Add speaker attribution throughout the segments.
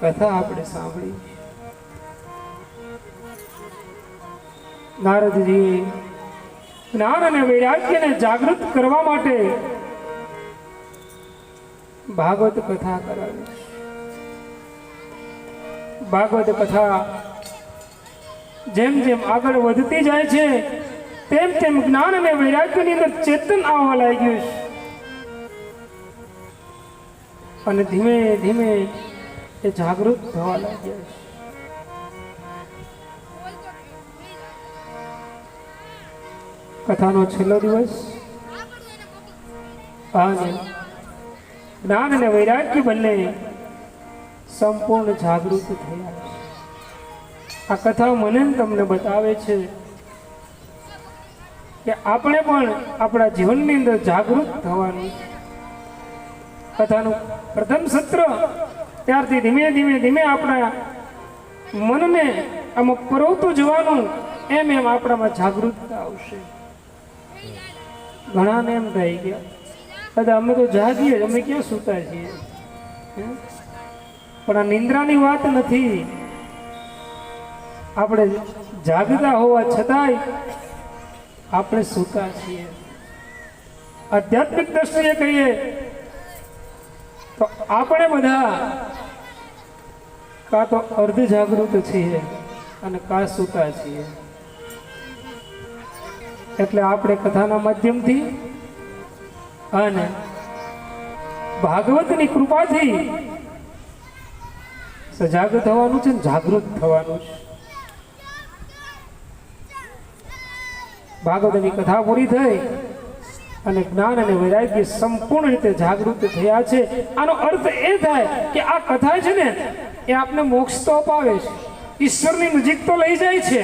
Speaker 1: કથા આપણે સાંભળી નારદજી જ્ઞાન અને વૈરાગ્યને જાગૃત કરવા માટે ભાગવત કથા કરાવી ભાગવત કથા જેમ જેમ આગળ વધતી જાય છે, તેમ તેમ જ્ઞાન અને વૈરાગ્યની અંદર ચેતન આવવા લાગ્યું છે. અને ધીમે ધીમે એ જાગૃત થવા લાગ્યા છે. કથાનો છેલ્લો દિવસ. જ્ઞાન અને વૈરાગ્ય બંને સંપૂર્ણ જાગૃત થયા આ કથા મને તમને બતાવે છે કે આપણે પણ આપણા જીવનની અંદર જાગૃત થવાનું. કથાનું પ્રથમ સત્ર ત્યારથી ધીમે ધીમે ધીમે આપણા મનને આમાં પરોવતું જવાનું એમ એમ આપણામાં જાગૃતતા આવશે. ઘણાને એમ થઈ ગયા દાદા, અમે તો જાગીએ, અમે ક્યાં સૂતા છીએ? પણ આ નિંદ્રાની વાત નથી. આપણે જાગતા હોવા છતાંય આપણે સૂતા છીએ. આધ્યાત્મિક દ્રષ્ટિએ કહીએ તો આપણે બધા કાં તો અર્ધ જાગૃત છીએ અને કાં સૂતા છીએ. એટલે આપણે કથાના માધ્યમથી અને ભાગવતની કૃપાથી સજાગ થવાનું છે ને જાગૃત થવાનું છે. ભાગવતની કથા પૂરી થઈ અને જ્ઞાન અને વૈરાગ્ય સંપૂર્ણ રીતે જાગૃત થયા છે. આનો અર્થ એ થાય કે આ કથા છે ને, એ આપને મોક્ષ તો અપાવે છે. ઈશ્વરની નજીક તો લઈ જાય છે.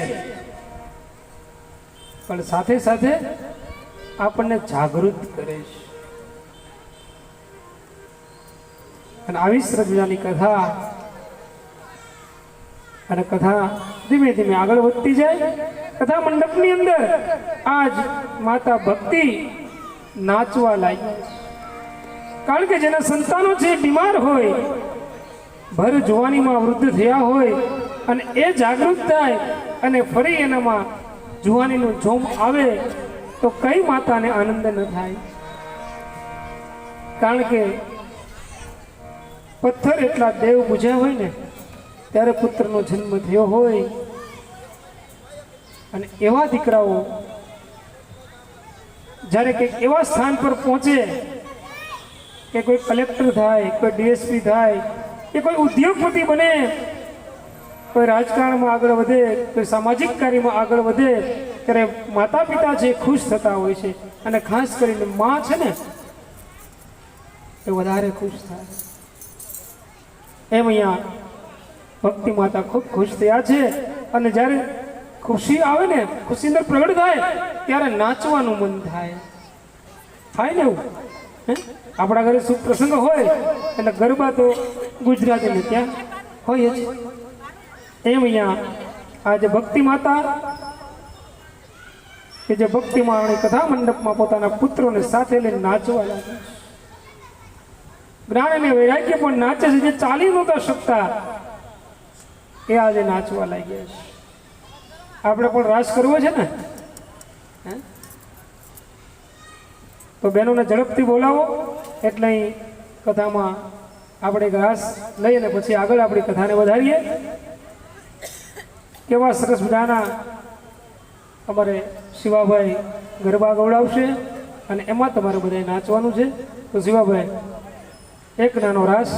Speaker 1: પણ સાથે સાથે આપણને જાગૃત કરે છે. અને આવી શ્રદ્ધાની કથા, અને કથા ધીમે ધીમે આગળ વધતી જાય. કથા મંડપની અંદર આજ માતા ભક્તિ નાચવા લાગી કારણ કે જેના સંતાનો છે બીમાર હોય, ભર જુવાનીમાં વૃદ્ધ થયા હોય અને એ જાગૃત થાય અને ફરી એનામાં જુવાનીનો જોમ આવે, તો કઈ માતાને આનંદ ન થાય? કારણ કે પથ્થર એટલા દેવ પૂજ્યા હોય ને, ત્યારે પુત્રનો જન્મ થયો હોય. અને એવા દીકરાઓ જ્યારે કંઈક એવા સ્થાન પર પહોંચે કે કોઈ કલેક્ટર થાય, કોઈ ડીએસપી થાય, કે કોઈ ઉદ્યોગપતિ બને, કોઈ રાજકારણમાં આગળ વધે, કોઈ સામાજિક કાર્યમાં આગળ વધે, ત્યારે માતા પિતા છે ખુશ થતા હોય છે અને ખાસ કરીને માં છે ને, એ વધારે ખુશ થાય. એમ અહીંયા ભક્તિ માતા ખૂબ ખુશ થયા છે અને જ્યારે ખુશી આવે ને, ખુશી અંદર પ્રગટ થાય, ત્યારે નાચવાનું મન થાય. થાય ને એવું? આપણા ઘરે શુભ પ્રસંગ હોય, એટલે ગરબા તો ગુજરાતીને ત્યાં હોય જ. એમ અહીંયા આજે ભક્તિ માતા કે જે ભક્તિ માણી કથા મંડપમાં પોતાના પુત્રોને સાથે લઈને નાચવા લાગે જ્ઞાન અને વૈરાગ્ય પણ નાચે છે, જે ચાલી નહોતા શકતા. એ આજે નાચવા લાગ્યા છે. આપણે પણ રાસ કરવો છે ને? તો બહેનોને ઝડપથી બોલાવો એટલે અહીં કથામાં આપણે એક રાસ લઈ અને પછી આગળ આપણી કથાને વધારીએ. કેવા સરસ મજાના અમારે શિવાભાઈ ગરબા ગવડાવશે અને એમાં તમારે બધાએ નાચવાનું છે. તો શિવાભાઈ એક નાનો રાસ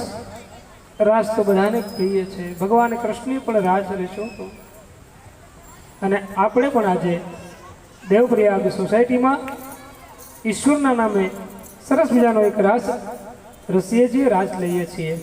Speaker 1: રાસ તો બધાને પ્રિય છે. ભગવાન કૃષ્ણની પણ રાસ રહેશો તો અને આપણે પણ આજે દેવપ્રયાગ સોસાયટીમાં ઈશ્વરના નામે સરસ મજાનો એક રાસ રસીએ છીએ, રાસ લઈએ છીએ.